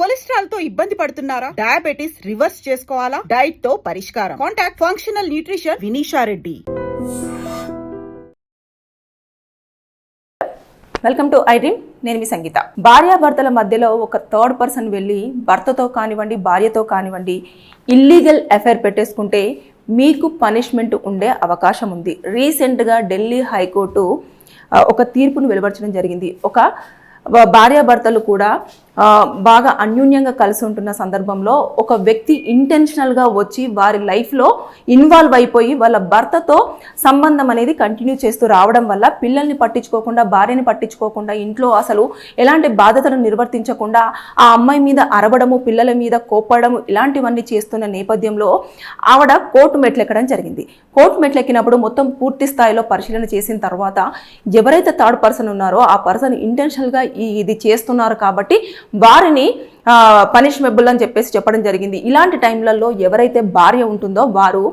కొలెస్ట్రాల్తో ఇబ్బంది పడుతున్నారా? Diabetes reverse చేసుకోవాలా? డైట్తో పరిష్కారం. Contact functional nutrition Vinisha Reddy welcome to I నేను మీ సంగీత. భార్యాభర్తల మధ్యలో ఒక థర్డ్ పర్సన్ వెళ్ళి భర్తతో కానివ్వండి భార్యతో కానివ్వండి ఇల్లీగల్ అఫైర్ పెట్టేసుకుంటే మీకు పనిష్మెంట్ ఉండే అవకాశం ఉంది. రీసెంట్గా ఢిల్లీ హైకోర్టు ఒక తీర్పును వెలువరచడం జరిగింది. ఒక భార్యాభర్తలు కూడా బాగా అన్యూన్యంగా కలిసి ఉంటున్న సందర్భంలో ఒక వ్యక్తి ఇంటెన్షనల్గా వచ్చి వారి లైఫ్లో ఇన్వాల్వ్ అయిపోయి వాళ్ళ భర్తతో సంబంధం అనేది కంటిన్యూ చేస్తూ రావడం వల్ల పిల్లల్ని పట్టించుకోకుండా భార్యని పట్టించుకోకుండా ఇంట్లో అసలు ఎలాంటి బాధ్యతలు నిర్వర్తించకుండా ఆ అమ్మాయి మీద అరవడము పిల్లల మీద కోపడము ఇలాంటివన్నీ చేస్తున్న నేపథ్యంలో ఆవిడ కోర్టు మెట్లెక్కడం జరిగింది. కోర్టు మెట్లు ఎక్కినప్పుడు మొత్తం పూర్తి స్థాయిలో పరిశీలన చేసిన తర్వాత ఎవరైతే థర్డ్ పర్సన్ ఉన్నారో ఆ పర్సన్ ఇంటెన్షనల్గా ఈ ఇది చేస్తున్నారు కాబట్టి వారిని పనిష్మెబుల్ అని చెప్పేసి చెప్పడం జరిగింది. ఇలాంటి టైంలలో ఎవరైతే భార్య ఉంటుందో వారు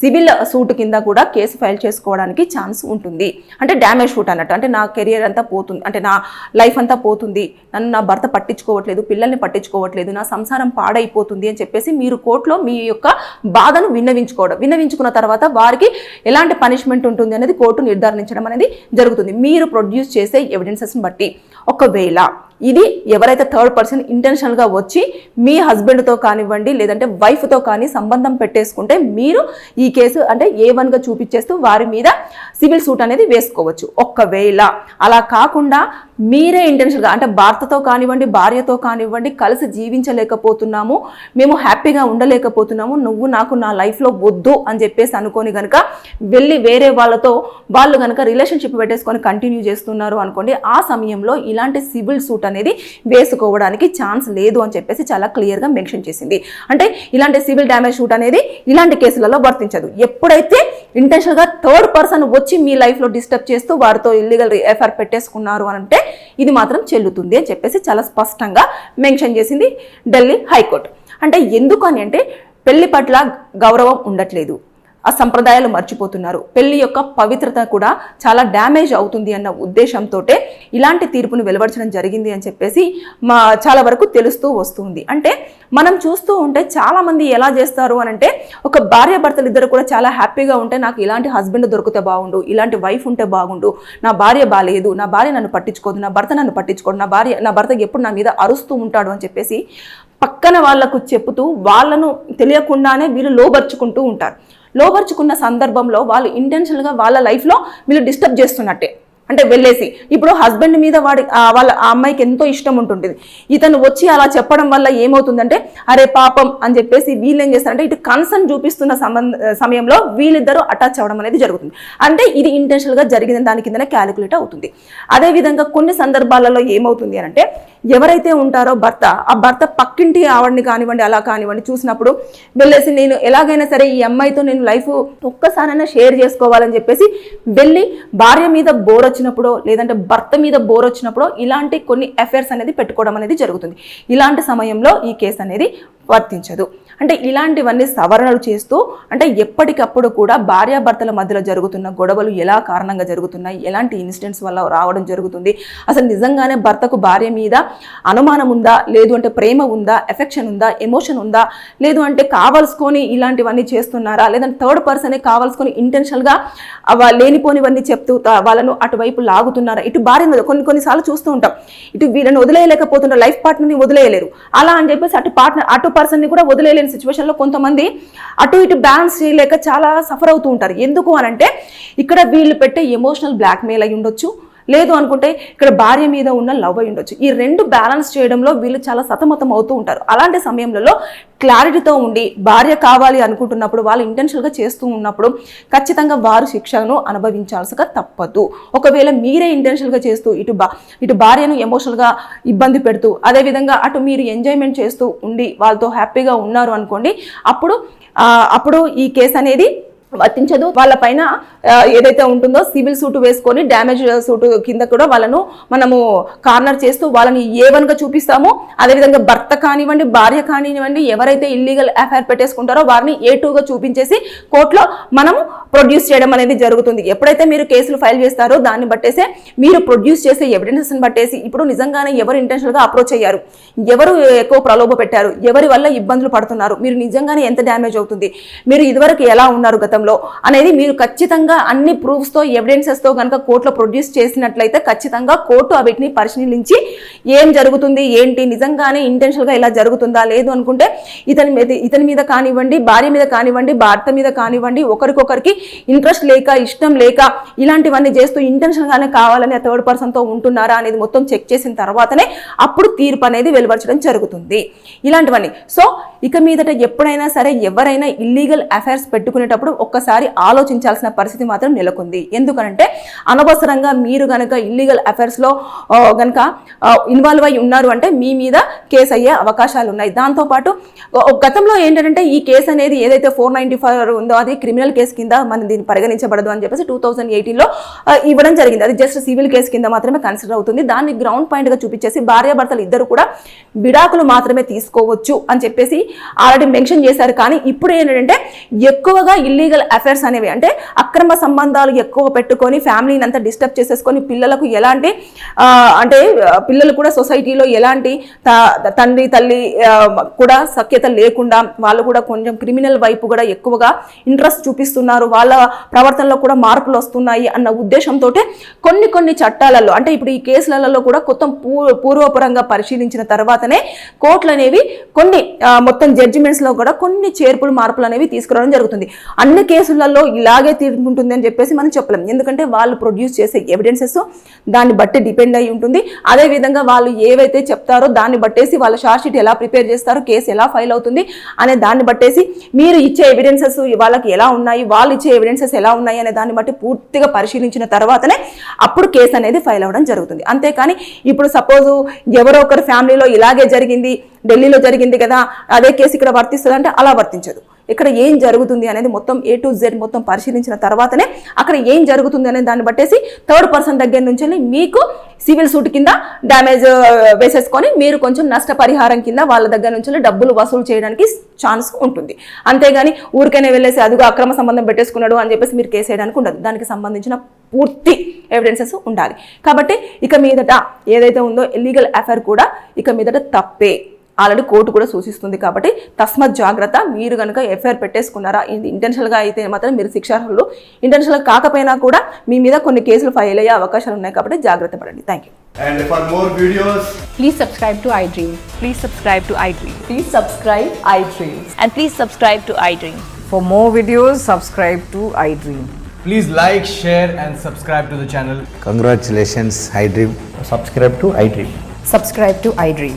సివిల్ సూట్ కింద కూడా కేసు ఫైల్ చేసుకోవడానికి ఛాన్స్ ఉంటుంది. అంటే డ్యామేజ్ షూట్ అన్నట్టు. అంటే నా కెరియర్ అంతా పోతుంది. అంటే నా లైఫ్ అంతా పోతుంది. నన్ను నా భర్త పట్టించుకోవట్లేదు పిల్లల్ని పట్టించుకోవట్లేదు నా సంసారం పాడైపోతుంది అని చెప్పేసి మీరు కోర్టులో మీ యొక్క బాధను విన్నవించుకోవడం. విన్నవించుకున్న తర్వాత వారికి ఎలాంటి పనిష్మెంట్ ఉంటుంది అనేది కోర్టు నిర్ధారించడం అనేది జరుగుతుంది. మీరు ప్రొడ్యూస్ చేసే ఎవిడెన్సెస్ని బట్టి. ఒకవేళ ఇది ఎవరైతే థర్డ్ పర్సన్ ఇంటెన్షనల్గా వచ్చి మీ హస్బెండ్తో కానివ్వండి లేదంటే వైఫ్తో కానీ సంబంధం పెట్టేసుకుంటే మీరు ఈ కేసు అంటే ఏ వన్గా చూపించేస్తూ వారి మీద సివిల్ సూట్ అనేది వేసుకోవచ్చు. ఒక్కవేళ అలా కాకుండా మీరే ఇంటెన్షన్గా అంటే భర్తతో కానివ్వండి భార్యతో కానివ్వండి కలిసి జీవించలేకపోతున్నాము మేము హ్యాపీగా ఉండలేకపోతున్నాము నువ్వు నాకు నా లైఫ్లో వద్దు అని చెప్పేసి అనుకొని కనుక వెళ్ళి వేరే వాళ్ళతో వాళ్ళు కనుక రిలేషన్షిప్ పెట్టేసుకొని కంటిన్యూ చేస్తున్నారు అనుకోండి ఆ సమయంలో ఇలాంటి సివిల్ సూట్ అనేది వేసుకోవడానికి ఛాన్స్ లేదు అని చెప్పేసి చాలా క్లియర్గా మెన్షన్ చేసింది. అంటే ఇలాంటి సివిల్ డ్యామేజ్ షూట్ అనేది ఇలాంటి కేసులలో వర్తించదు. ఎప్పుడైతే ఇంటెన్షన్గా థర్డ్ పర్సన్ వచ్చి మీ లైఫ్లో డిస్టర్బ్ చేస్తూ వారితో ఇల్లీగల్ ఎఫ్ఐఆర్ పెట్టేసుకున్నారు అని అంటే ఇది మాత్రం చెల్లుతుంది అని చెప్పేసి చాలా స్పష్టంగా మెన్షన్ చేసింది ఢిల్లీ హైకోర్టు. అంటే ఎందుకు అని అంటే పెళ్ళి పట్ల గౌరవం ఉండట్లేదు. ఆ సంప్రదాయాలు మర్చిపోతున్నారు. పెళ్ళి యొక్క పవిత్రత కూడా చాలా డ్యామేజ్ అవుతుంది అన్న ఉద్దేశంతో ఇలాంటి తీర్పును వెలువడచడం జరిగింది అని చెప్పేసి మా చాలా వరకు తెలుస్తూ వస్తుంది. అంటే మనం చూస్తూ ఉంటే చాలామంది ఎలా చేస్తారు అని అంటే ఒక భార్య భర్తలు ఇద్దరు కూడా చాలా హ్యాపీగా ఉంటే నాకు ఇలాంటి హస్బెండ్ దొరికితే బాగుండు ఇలాంటి వైఫ్ ఉంటే బాగుండు నా భార్య బాగాలేదు నా భార్య నన్ను పట్టించుకోదు నా భర్త నన్ను పట్టించుకోడు నా భార్య నా భర్త ఎప్పుడు నా మీద అరుస్తూ ఉంటాడు అని చెప్పేసి పక్కన వాళ్ళకు చెప్తూ వాళ్ళను తెలియకుండానే వీళ్ళు లోబర్చుకుంటూ ఉంటారు. లోబర్చుకున్న సందర్భంలో వాళ్ళు ఇంటెన్షనల్గా వాళ్ళ లైఫ్లో వీళ్ళు డిస్టర్బ్ చేస్తున్నట్టే. అంటే వెళ్ళేసి. ఇప్పుడు హస్బెండ్ మీద వాడి వాళ్ళ ఆ అమ్మాయికి ఎంతో ఇష్టం ఉంటుంది ఇతను వచ్చి అలా చెప్పడం వల్ల ఏమవుతుందంటే అరే పాపం అని చెప్పేసి వీళ్ళు ఏం చేస్తారంటే ఇటు కన్సర్న్ చూపిస్తున్న సంబంధ సమయంలో వీళ్ళిద్దరూ అటాచ్ అవ్వడం అనేది జరుగుతుంది. అంటే ఇది ఇంటెన్షనల్గా జరిగిన దాని కిందనే క్యాలిక్యులేట్ అవుతుంది. అదేవిధంగా కొన్ని సందర్భాలలో ఏమవుతుంది అని అంటే ఎవరైతే ఉంటారో భర్త ఆ భర్త పక్కింటి ఆవిడని కానివ్వండి అలా కానివ్వండి చూసినప్పుడు వెళ్ళేసి నేను ఎలాగైనా సరే ఈ అమ్మాయితో నేను లైఫ్ ఒక్కసారైనా షేర్ చేసుకోవాలని చెప్పేసి వెళ్ళి భార్య మీద బోర్ వచ్చినప్పుడో లేదంటే భర్త మీద బోర్ వచ్చినప్పుడు ఇలాంటి కొన్ని అఫైర్స్ అనేది పెట్టుకోవడం అనేది జరుగుతుంది. ఇలాంటి సమయంలో ఈ కేసు అనేది వర్తించదు. అంటే ఇలాంటివన్నీ సవరణలు చేస్తూ అంటే ఎప్పటికప్పుడు కూడా భార్యాభర్తల మధ్యలో జరుగుతున్న గొడవలు ఎలా కారణంగా జరుగుతున్నాయి? ఎలాంటి ఇన్సిడెంట్స్ వల్ల రావడం జరుగుతుంది? అసలు నిజంగానే భర్తకు భార్య మీద అనుమానం ఉందా? లేదు అంటే ప్రేమ ఉందా? ఎఫెక్షన్ ఉందా? ఎమోషన్ ఉందా? లేదు అంటే కావలసుకొని ఇలాంటివన్నీ చేస్తున్నారా? లేదంటే థర్డ్ పర్సనే కావలసుకొని ఇంటెన్షనల్గా లేనిపోనివన్నీ చెప్తూ వాళ్ళను అటువైపు లాగుతున్నారా? ఇటు భార్య కొన్ని కొన్నిసార్లు చూస్తూ ఉంటాం. ఇటు వీళ్ళని వదిలేయలేకపోతున్న లైఫ్ పార్ట్నర్ని వదిలేయలేరు. అలా అని చెప్పేసి అటు పార్ట్నర్ అటు పర్సన్ని కూడా వదిలేయలేని సిచ్యువేషన్లో కొంతమంది అటు ఇటు బ్యాలెన్స్ చేయలేక చాలా సఫర్ అవుతూ ఉంటారు. ఎందుకు అని అంటే ఇక్కడ వీళ్ళు పెట్టే ఎమోషనల్ బ్లాక్మెయిల్ అయి ఉండొచ్చు లేదు అనుకుంటే ఇక్కడ భార్య మీద ఉన్న లవ్ అయి ఉండొచ్చు. ఈ రెండు బ్యాలెన్స్ చేయడంలో వీళ్ళు చాలా సతమతం అవుతూ ఉంటారు. అలాంటి సమయంలో క్లారిటీతో ఉండి భార్య కావాలి అనుకుంటున్నప్పుడు వాళ్ళు ఇంటెన్షియల్గా చేస్తూ ఉన్నప్పుడు ఖచ్చితంగా వారు శిక్షను అనుభవించాల్సిగా తప్పదు. ఒకవేళ మీరే ఇంటెన్షియల్గా చేస్తూ ఇటు బా ఇటు భార్యను ఎమోషనల్గా ఇబ్బంది పెడుతూ అదేవిధంగా అటు మీరు ఎంజాయ్మెంట్ చేస్తూ ఉండి వాళ్ళతో హ్యాపీగా ఉన్నారు అనుకోండి అప్పుడు అప్పుడు ఈ కేసు అనేది వర్తించదు. వాళ్ళ పైన ఏదైతే ఉంటుందో సివిల్ సూట్ వేసుకొని డ్యామేజ్ సూట్ కింద కూడా వాళ్ళను మనము కార్నర్ చేస్తూ వాళ్ళని ఏ వన్ చూపిస్తామో అదేవిధంగా భర్త కానివ్వండి భార్య కానివ్వండి ఎవరైతే ఇల్లీగల్ అఫైర్ పెట్టేసుకుంటారో వారిని ఏ టూగా చూపించేసి కోర్టులో మనము ప్రొడ్యూస్ చేయడం అనేది జరుగుతుంది. ఎప్పుడైతే మీరు కేసులు ఫైల్ చేస్తారో దాన్ని బట్టేసే మీరు ప్రొడ్యూస్ చేసే ఎవిడెన్స్ని బట్టేసి ఇప్పుడు నిజంగానే ఎవరు intentional అప్రోచ్ అయ్యారు? ఎవరు ఎక్కువ ప్రలోభ పెట్టారు? ఎవరి వల్ల ఇబ్బందులు పడుతున్నారు? మీరు నిజంగానే ఎంత డ్యామేజ్ అవుతుంది? మీరు ఇదివరకు ఎలా ఉన్నారు సందర్భంలో అనేది మీరు ఖచ్చితంగా అన్ని ప్రూఫ్స్తో ఎవిడెన్సెస్తో కనుక కోర్టులో ప్రొడ్యూస్ చేసినట్లయితే ఖచ్చితంగా కోర్టు వీటిని పరిశీలించి ఏం జరుగుతుంది ఏంటి నిజంగానే ఇంటెన్షనల్గా ఇలా జరుగుతుందా లేదు అనుకుంటే ఇతని మీద ఇతని మీద కానివ్వండి భార్య మీద కానివ్వండి భర్త మీద కానివ్వండి ఒకరికొకరికి ఇంట్రెస్ట్ లేక ఇష్టం లేక ఇలాంటివన్నీ చేస్తూ ఇంటెన్షన్గానే కావాలని థర్డ్ పర్సన్తో ఉంటున్నారా అనేది మొత్తం చెక్ చేసిన తర్వాతనే అప్పుడు తీర్పు అనేది వెలువరచడం జరుగుతుంది. ఇలాంటివన్నీ. సో ఇక మీదట ఎప్పుడైనా సరే ఎవరైనా ఇల్లీగల్ అఫైర్స్ పెట్టుకునేటప్పుడు ఒక్కసారి ఆలోచించాల్సిన పరిస్థితి మాత్రం నెలకొంది. ఎందుకంటే అనవసరంగా మీరు కనుక ఇల్లీగల్ అఫైర్స్లో కనుక ఇన్వాల్వ్ అయి ఉన్నారు అంటే మీ మీద కేసు అయ్యే అవకాశాలు ఉన్నాయి. దాంతోపాటు గతంలో ఏంటంటే ఈ కేసు అనేది ఏదైతే ఫోర్ నైంటీ ఫైవ్ ఉందో అది క్రిమినల్ కేసు కింద మనం దీన్ని పరిగణించబడదు అని చెప్పేసి టూ థౌసండ్ ఎయిటీన్లో ఇవ్వడం జరిగింది. అది జస్ట్ సివిల్ కేసు కింద మాత్రమే కన్సిడర్ అవుతుంది. దాన్ని గ్రౌండ్ పాయింట్గా చూపించేసి భార్యాభర్తలు ఇద్దరు కూడా విడాకులు మాత్రమే తీసుకోవచ్చు అని చెప్పేసి ఆల్రెడీ మెన్షన్ చేశారు. కానీ ఇప్పుడు ఏంటంటే ఎక్కువగా ఇల్లీగల్ అఫైర్స్ అనేవి. అంటే అక్రమ సంబంధాలు ఎక్కువ పెట్టుకొని ఫ్యామిలీని అంతా డిస్టర్బ్ చేసేసుకొని పిల్లలకు ఎలాంటి అంటే పిల్లలు కూడా సొసైటీలో ఎలాంటి తండ్రి తల్లి కూడా సఖ్యత లేకుండా వాళ్ళు కూడా కొంచెం క్రిమినల్ వైపు కూడా ఎక్కువగా ఇంట్రెస్ట్ చూపిస్తున్నారు. వాళ్ళ ప్రవర్తనలో కూడా మార్పులు వస్తున్నాయి అన్న ఉద్దేశంతో కొన్ని కొన్ని చట్టాలలో అంటే ఇప్పుడు ఈ కేసులలో కూడా కొత్త పూ- పూర్వపరంగా పరిశీలించిన తర్వాతనే కోర్టులు అనేవి కొన్ని మొత్తం జడ్జిమెంట్స్లో కూడా కొన్ని చేర్పులు మార్పులు అనేవి తీసుకురావడం జరుగుతుంది. అన్ని కేసులలో ఇలాగే తీర్పు ఉంటుంది అని చెప్పేసి మనం చెప్పలేం. ఎందుకంటే వాళ్ళు ప్రొడ్యూస్ చేసే ఎవిడెన్సెస్ దాన్ని బట్టి డిపెండ్ అయి ఉంటుంది. అదే విధంగా వాళ్ళు ఏవైతే చెప్తారో దాన్ని బట్టేసి వాళ్ళ షార్ట్షీట్ ఎలా ప్రిపేర్ చేస్తారో కేసు ఎలా ఫైల్ అవుతుంది అనే దాన్ని బట్టేసి మీరు ఇచ్చే ఎవిడెన్సెస్ వాళ్ళకి ఎలా ఉన్నాయి వాళ్ళు ఇచ్చే ఎవిడెన్సెస్ ఎలా ఉన్నాయి అనే దాన్ని బట్టి పూర్తిగా పరిశీలించిన తర్వాతనే అప్పుడు కేసు అనేది ఫైల్ అవ్వడం జరుగుతుంది. అంతేకాని ఇప్పుడు సపోజ్ ఎవరో ఒకరి ఫ్యామిలీలో ఇలాగే జరిగింది ఢిల్లీలో జరిగింది కదా అదే కేసు ఇక్కడ వర్తిస్తుంది అంటే అలా వర్తించదు. ఇక్కడ ఏం జరుగుతుంది అనేది మొత్తం ఏ టు జెడ్ మొత్తం పరిశీలించిన తర్వాతనే అక్కడ ఏం జరుగుతుంది అనే దాన్ని బట్టేసి థర్డ్ పర్సన్ దగ్గర నుంచి మీకు సివిల్ సూట్ కింద డ్యామేజ్ uh, వేసేసుకొని మీరు కొంచెం నష్టపరిహారం కింద వాళ్ళ దగ్గర నుంచి వెళ్ళి డబ్బులు వసూలు చేయడానికి ఛాన్స్ ఉంటుంది. అంతేగాని ఊరికైనా వెళ్ళేసి అదిగో అక్రమ సంబంధం పెట్టేసుకున్నాడు అని చెప్పేసి మీరు కేసు వేయడానికి ఉండదు. దానికి సంబంధించిన పూర్తి ఎవిడెన్సెస్ ఉండాలి. కాబట్టి ఇక మీదట ఏదైతే ఉందో ఇల్లీగల్ అఫైర్ కూడా ఇక మీదట తప్పే. ఆల్రెడీ కోర్టు కూడా సూచిస్తుంది కాబట్టి తస్మత్ జాగ్రత్త మీరు కనుక ఎఫ్ఐఆర్ పెట్టేసుకున్నారా ఇది ఇంటెన్షనల్గా అయితే మాత్రం మీరు శిక్షార్హులు ఇంటెన్షనల్ కాకపోయినా కూడా మీ మీద కొన్ని కేసులు ఫైల్ అయ్యే అవకాశాలు ఉన్నాయి కాబట్టి జాగ్రత్త పడండి thank you And for more videos, Please subscribe to iDream. Please subscribe to iDream. Please subscribe iDreams. And please subscribe to iDream. For more videos, subscribe to iDream. please like, share, and subscribe to the channel. Congratulations, iDream. subscribe to iDream. Subscribe to iDream.